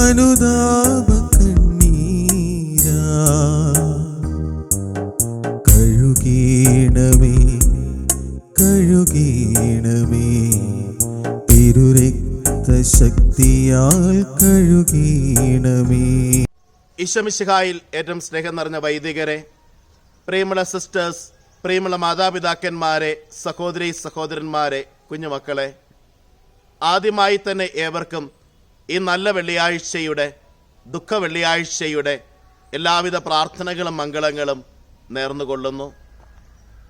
അനുതാപ കണ്ണീരാ കഴുകീണമേ കഴുകീണമേ. തിരുരക്തശക്തിയാൽ കഴുകീണമേ. ഈശമിശിഹായിൽ ഏറ്റവും സ്നേഹം നിറഞ്ഞ വൈദികരെ പ്രേമള സിസ്റ്റേഴ്സ് പ്രേമള മാതാപിതാക്കന്മാരെ സഹോദരി സഹോദരന്മാരെ കുഞ്ഞുമക്കളെ ആദ്യമായി തന്നെ ഏവർക്കും ഈ നല്ല വെള്ളിയാഴ്ചയുടെ ദുഃഖ വെള്ളിയാഴ്ചയുടെ എല്ലാവിധ പ്രാർത്ഥനകളും മംഗളങ്ങളും നേർന്നുകൊള്ളുന്നു.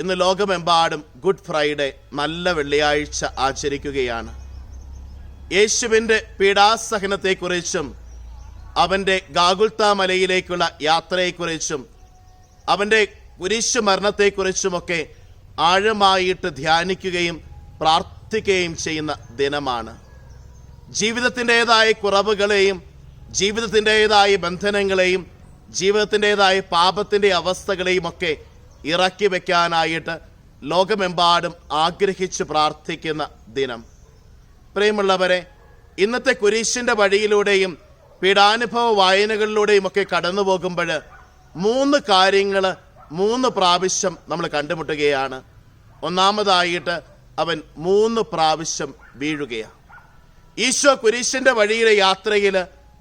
ഇന്ന് ലോകമെമ്പാടും ഗുഡ് ഫ്രൈഡേ നല്ല വെള്ളിയാഴ്ച ആചരിക്കുകയാണ്. യേശുവിന്റെ പീഡാസഹനത്തെക്കുറിച്ചും അവന്റെ ഗാഗുൽത്ത മലയിലേക്കുള്ള യാത്രയെക്കുറിച്ചും അവന്റെ കുരിശു മരണത്തെക്കുറിച്ചുമൊക്കെ ആഴമായിട്ട് ധ്യാനിക്കുകയും പ്രാർത്ഥിക്കുകയും ചെയ്യുന്ന ദിനമാണ്. ജീവിതത്തിന്റെതായ കുറവുകളെയും ജീവിതത്തിന്റെതായ ബന്ധനങ്ങളെയും ജീവിതത്തിന്റെതായ പാപത്തിന്റെ അവസ്ഥകളെയും ഒക്കെ ഇറക്കി വയ്ക്കാനായിട്ട് ലോകമെമ്പാടും ആഗ്രഹിച്ച് പ്രാർത്ഥിക്കുന്ന ദിനം. പ്രിയമുള്ളവരെ ഇന്നത്തെ കുരിശിന്റെ വഴിയിലൂടെയും പീഡാനുഭവ വായനകളിലൂടെയും ഒക്കെ കടന്നു പോകുമ്പോൾ മൂന്ന് കാര്യങ്ങൾ മൂന്ന് പ്രാവശ്യം നമ്മൾ കണ്ടുമുട്ടുകയാണ്. ഒന്നാമതായിട്ട് അവൻ മൂന്ന് പ്രാവശ്യം വീഴുകയാണ്. ഈശോ കുരിശിന്റെ വഴിയിലെ യാത്രയിൽ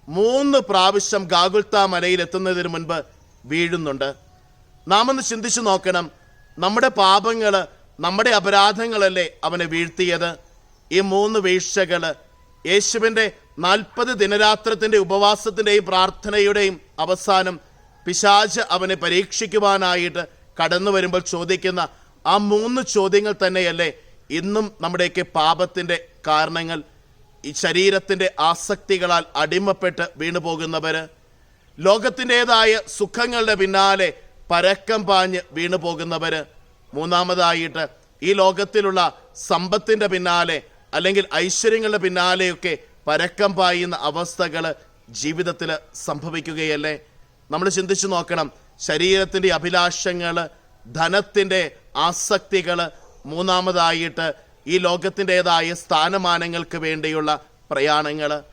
മൂന്ന് പ്രാവശ്യം ഗാഗുൽത്ത മലയിൽ എത്തുന്നതിന് മുൻപ് വീഴുന്നുണ്ട്. നാം ഒന്ന് ചിന്തിച്ചു നോക്കണം. നമ്മുടെ പാപങ്ങൾ നമ്മുടെ അപരാധങ്ങളല്ലേ അവനെ വീഴ്ത്തിയത്? ഈ മൂന്ന് വീഴ്ചകൾ യേശുവിന്റെ നാൽപ്പത് ദിനരാത്രത്തിന്റെ ഉപവാസത്തിന്റെയും പ്രാർത്ഥനയുടെയും അവസാനം പിശാജ് അവനെ പരീക്ഷിക്കുവാനായിട്ട് കടന്നു വരുമ്പോൾ ചോദിക്കുന്ന ആ മൂന്ന് ചോദ്യങ്ങൾ തന്നെയല്ലേ ഇന്നും നമ്മുടെയൊക്കെ പാപത്തിന്റെ കാരണങ്ങൾ? ഈ ശരീരത്തിന്റെ ആസക്തികളാൽ അടിമപ്പെട്ട് വീണു പോകുന്നവർ ലോകത്തിന്റെതായ സുഖങ്ങളുടെ പിന്നാലെ പരക്കം പാഞ്ഞ് വീണു പോകുന്നവർ മൂന്നാമതായിട്ട് ഈ ലോകത്തിലുള്ള സമ്പത്തിന്റെ പിന്നാലെ അല്ലെങ്കിൽ ഐശ്വര്യങ്ങളുടെ പിന്നാലെയൊക്കെ പരക്കം പായുന്ന അവസ്ഥകൾ ജീവിതത്തിൽ സംഭവിക്കുകയല്ലേ? നമ്മൾ ചിന്തിച്ചു നോക്കണം. ശരീരത്തിന്റെ അഭിലാഷങ്ങൾ ധനത്തിന്റെ ആസക്തികൾ മൂന്നാമതായിട്ട് ഈ ലോകത്തിന്റെതായ സ്ഥാനമാനങ്ങൾക്ക് വേണ്ടിയുള്ള പ്രയാണങ്ങൾ.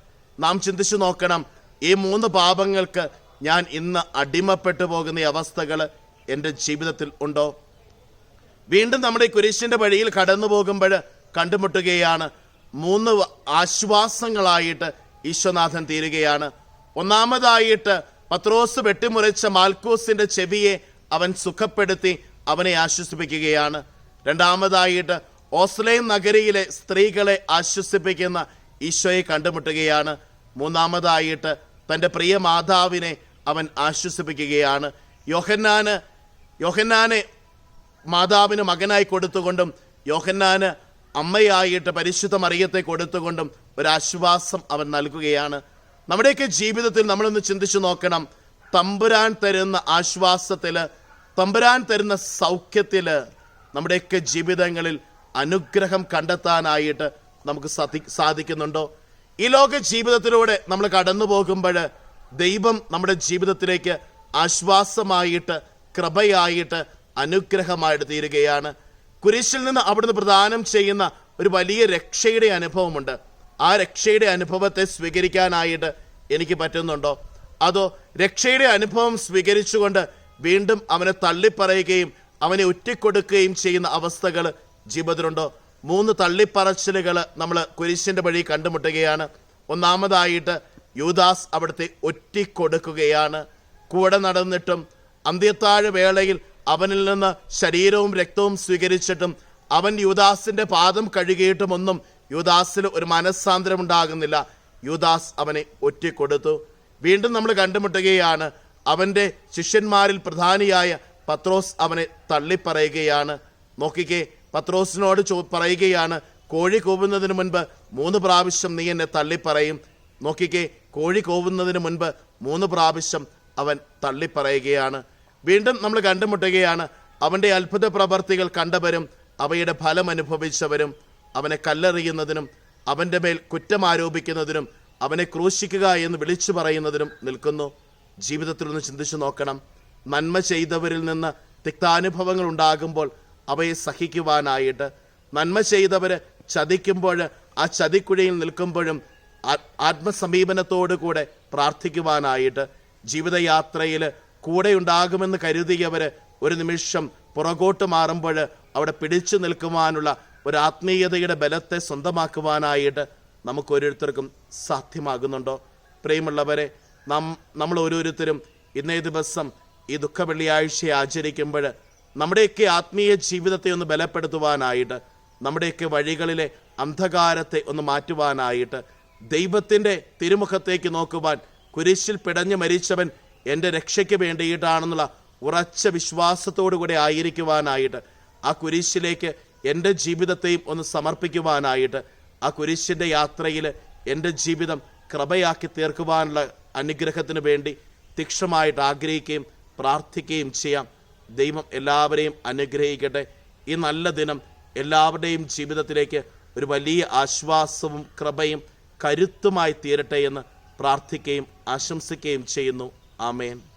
നാം ചിന്തിച്ചു നോക്കണം ഈ മൂന്ന് പാപങ്ങൾക്ക് ഞാൻ ഇന്ന് അടിമപ്പെട്ടു പോകുന്ന അവസ്ഥകൾ എന്റെ ജീവിതത്തിൽ ഉണ്ടോ? വീണ്ടും നമ്മുടെ കുരിശിന്റെ വഴിയിൽ കടന്നു പോകുമ്പോൾ കണ്ടുമുട്ടുകയാണ് മൂന്ന് ആശ്വാസങ്ങളായിട്ട് ഈശ്വനാഥൻ തീരുകയാണ്. ഒന്നാമതായിട്ട് പത്രോസ് വെട്ടിമുറിച്ച മാൽക്കോസിന്റെ ചെവിയെ അവൻ സുഖപ്പെടുത്തി അവനെ ആശ്വസിപ്പിക്കുകയാണ്. രണ്ടാമതായിട്ട് ഓസ്ലേം നഗരിയിലെ സ്ത്രീകളെ ആശ്വസിപ്പിക്കുന്ന ഈശോയെ കണ്ടുമുട്ടുകയാണ്. മൂന്നാമതായിട്ട് തന്റെ പ്രിയ മാതാവിനെ അവൻ ആശ്വസിപ്പിക്കുകയാണ്. യോഹന്നാന് യോഹന്നാനെ മാതാവിന് മകനായി കൊടുത്തുകൊണ്ടും യോഹന്നാന് അമ്മയായിട്ട് പരിശുദ്ധ മറിയത്തെ കൊടുത്തുകൊണ്ടും ഒരാശ്വാസം അവൻ നൽകുകയാണ്. നമ്മുടെയൊക്കെ ജീവിതത്തിൽ നമ്മളൊന്ന് ചിന്തിച്ചു നോക്കണം. തമ്പുരാൻ തരുന്ന ആശ്വാസത്തിൽ തമ്പുരാൻ തരുന്ന സൗഖ്യത്തിൽ നമ്മുടെയൊക്കെ ജീവിതങ്ങളിൽ അനുഗ്രഹം കണ്ടെത്താനായിട്ട് നമുക്ക് സാധി- സാധിക്കുന്നുണ്ടോ? ഈ ലോക ജീവിതത്തിലൂടെ നമ്മൾ കടന്നു പോകുമ്പോൾ ദൈവം നമ്മുടെ ജീവിതത്തിലേക്ക് ആശ്വാസമായിട്ട് കൃപയായിട്ട് അനുഗ്രഹമായിട്ട് തീരുകയാണ്. കുരിശിൽ നിന്ന് അവിടുന്ന് പ്രദാനം ചെയ്യുന്ന ഒരു വലിയ രക്ഷയുടെ അനുഭവമുണ്ട്. ആ രക്ഷയുടെ അനുഭവത്തെ സ്വീകരിക്കാനായിട്ട് എനിക്ക് പറ്റുന്നുണ്ടോ? അതോ രക്ഷയുടെ അനുഭവം സ്വീകരിച്ചുകൊണ്ട് വീണ്ടും അവനെ തള്ളിപ്പറയുകയും അവനെ ഉറ്റിക്കൊടുക്കുകയും ചെയ്യുന്ന അവസ്ഥകൾ ജീവിതത്തിലുണ്ടോ മൂന്ന് തള്ളിപ്പറച്ചിലുകൾ നമ്മൾ കുരിശിന്റെ വഴി കണ്ടുമുട്ടുകയാണ്. ഒന്നാമതായിട്ട് യൂദാസ് അവിടുത്തെ ഒറ്റിക്കൊടുക്കുകയാണ്. കൂടെ നടന്നിട്ടും അന്ത്യത്താഴ വേളയിൽ അവനിൽ നിന്ന് ശരീരവും രക്തവും സ്വീകരിച്ചിട്ടും അവൻ യൂദാസിന്റെ പാദം കഴുകിയിട്ടുമൊന്നും യൂദാസിൽ ഒരു മനസ്സാന്തരം ഉണ്ടാകുന്നില്ല യൂദാസ് അവനെ ഒറ്റിക്കൊടുത്തു. വീണ്ടും നമ്മൾ കണ്ടുമുട്ടുകയാണ്. അവന്റെ ശിഷ്യന്മാരിൽ പ്രധാനിയായ പത്രോസ് അവനെ തള്ളിപ്പറയുകയാണ്. നോക്കിക്കേ പത്രോസിനോട് ചോ പറയുകയാണ് കോഴി കൂവുന്നതിന് മുൻപ് മൂന്ന് പ്രാവശ്യം നീ എന്നെ തള്ളിപ്പറയും. നോക്കിക്കേ കോഴി കൂവുന്നതിന് മുൻപ് മൂന്ന് പ്രാവശ്യം അവൻ തള്ളിപ്പറയുകയാണ്. വീണ്ടും നമ്മൾ കണ്ടുമുട്ടുകയാണ് അവന്റെ അത്ഭുത പ്രവർത്തികൾ കണ്ടവരും അവയുടെ ഫലം അനുഭവിച്ചവരും അവനെ കല്ലെറിയുന്നതിനും അവന്റെ മേൽ കുറ്റം ആരോപിക്കുന്നതിനും അവനെ ക്രൂശിക്കുക എന്ന് വിളിച്ചു പറയുന്നതിനും നിൽക്കുന്നു. ജീവിതത്തിൽ ഒന്ന് ചിന്തിച്ചു നോക്കണം. നന്മ ചെയ്തവരിൽ നിന്ന് തിക്താനുഭവങ്ങൾ ഉണ്ടാകുമ്പോൾ അവയെ സഹിക്കുവാനായിട്ട് നന്മ ചെയ്തവർ ചതിക്കുമ്പോൾ ആ ചതിക്കുഴയിൽ നിൽക്കുമ്പോഴും ആത്മസമീപനത്തോടുകൂടെ കൂടെ പ്രാർത്ഥിക്കുവാനായിട്ട് ജീവിതയാത്രയിൽ കൂടെ ഉണ്ടാകുമെന്ന് കരുതിയവർ ഒരു നിമിഷം പുറകോട്ട് മാറുമ്പോൾ അവിടെ പിടിച്ചു നിൽക്കുവാനുള്ള ഒരു ആത്മീയതയുടെ ബലത്തെ സ്വന്തമാക്കുവാനായിട്ട് നമുക്ക് ഓരോരുത്തർക്കും സാധ്യമാകുന്നുണ്ടോ? പ്രിയമുള്ളവരെ നാം നമ്മൾ ഓരോരുത്തരും ഇന്നേ ദിവസം ഈ ദുഃഖ വെള്ളിയാഴ്ചയെ ആചരിക്കുമ്പോൾ നമ്മുടെയൊക്കെ ആത്മീയ ജീവിതത്തെ ഒന്ന് ബലപ്പെടുത്തുവാനായിട്ട് നമ്മുടെയൊക്കെ വഴികളിലെ അന്ധകാരത്തെ ഒന്ന് മാറ്റുവാനായിട്ട് ദൈവത്തിന്റെ തിരുമുഖത്തേക്ക് നോക്കുവാൻ കുരിശിൽ പിടഞ്ഞു മരിച്ചവൻ എന്റെ രക്ഷയ്ക്ക് വേണ്ടിയിട്ടാണെന്നുള്ള ഉറച്ച വിശ്വാസത്തോടു കൂടെ ആയിരിക്കുവാനായിട്ട് ആ കുരിശിലേക്ക് എന്റെ ജീവിതത്തെയും ഒന്ന് സമർപ്പിക്കുവാനായിട്ട് ആ കുരിശിന്റെ യാത്രയിൽ എന്റെ ജീവിതം കൃപയാക്കി തീർക്കുവാനുള്ള അനുഗ്രഹത്തിന് വേണ്ടി തീക്ഷമായിട്ട് ആഗ്രഹിക്കുകയും പ്രാർത്ഥിക്കുകയും ചെയ്യാം. ദൈവം എല്ലാവരെയും അനുഗ്രഹിക്കട്ടെ. ഈ നല്ല ദിനം എല്ലാവരുടെയും ജീവിതത്തിലേക്ക് ഒരു വലിയ ആശ്വാസവും കൃപയും കരുത്തുമായി തീരട്ടെ എന്ന് പ്രാർത്ഥിക്കുകയും ആശംസിക്കുകയും ചെയ്യുന്നു. ആമേൻ.